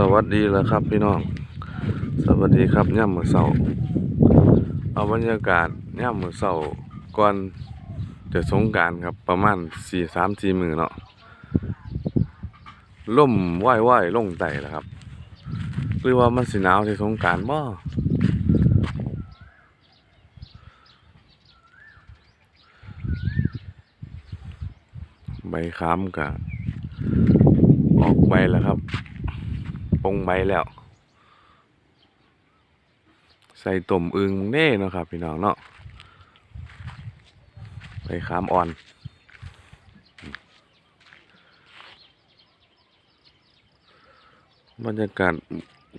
สวัสดีแล้วครับพี่น้อง สวัสดีครับย่ำมือเสาเอาบรรยากาศย่ำมือเสาก่อนจะสงการครับประมาณสี่สามสี่มือเนาะล่มไหว้ไหวลงไต่แล้วครับ หรือว่ามันสิหนาวที่สงการบ่ใบขามกะออกใบแล้วครับ ปงใบแล้ว ใส่ต้มอึงเน่เนาะครับ พี่น้องเนาะไปขามอ่อน บรรยากาศ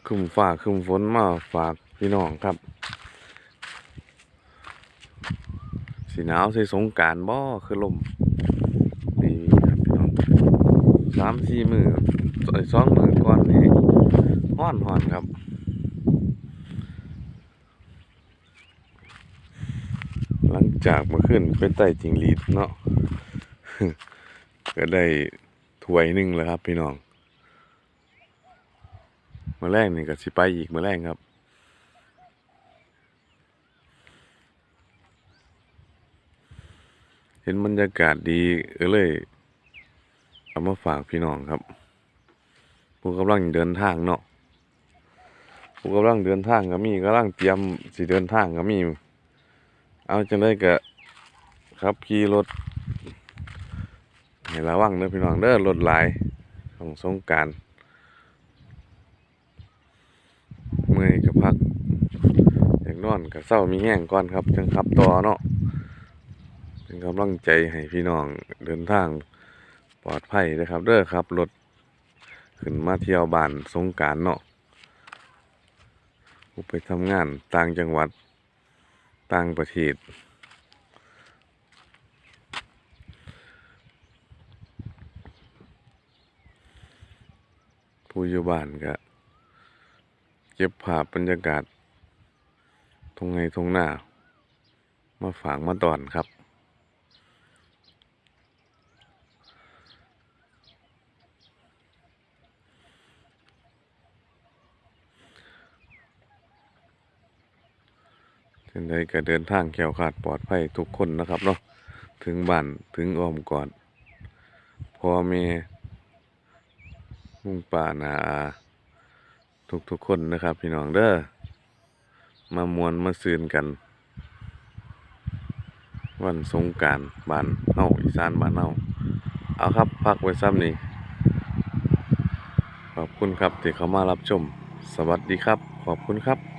คึมฟ้าคึมฝนมาฝากพี่น้องครับ สีหนาวใส่สงการบ่คือลมนี่ครับพี่น้องสามสี่มือสอยสองมือก่อนนี่ ห้อนหอนครับหลังจากมื่อคืนไปไต่จิงหรีดเนาะก็ได้ถ้วยหนึ่งแล้วครับ พี่น้องมาแรกนี่ก็สิไปอีกมาแรกครับเห็นบรรยากาศดีเออเลยเอามาฝากพี่น้องครับ ผู้กำลังเดินทางเนาะ ผู้กำลังเดินทางก็มีกำลังเตรียมสิเดินทางก็มี เอาจังได้ก็ครับขี่รถให้ระวังเด้อพี่น้องเด้อรถหลายของสงการเมื่อยก็พักอยากนอนก็เศร้ามีแห้งก่อนครับจังขับต่อเนาะเป็นกำลังใจให้พี่น้องเดินทางปลอดภัยนะครับ เด้อครับรถขึ้นมาเที่ยวบ้านสงการเนาะ ผู้ไปทำงานต่างจังหวัด ต่างประเทศผู้อยู่บ้านก็เก็บภาพบรรยากาศทงไงทงหน้า มาฝากมาตอนครับ เช่นใดก็เดินทางแคล้วคลาดปลอดภัยทุกคนนะครับเนาะถึงบ้านถึงอ้อมก่อนพ่อแม่ลุงป่านาอาทุกทุกๆคนนะครับ พี่น้องเด้อมามวนมาซืนกัน วันสงการบ้านเฮาอีสานบ้านเฮาเอาครับพักไว้ซ้ำนี้ขอบคุณครับที่เข้ามารับชม สวัสดีครับ ขอบคุณครับ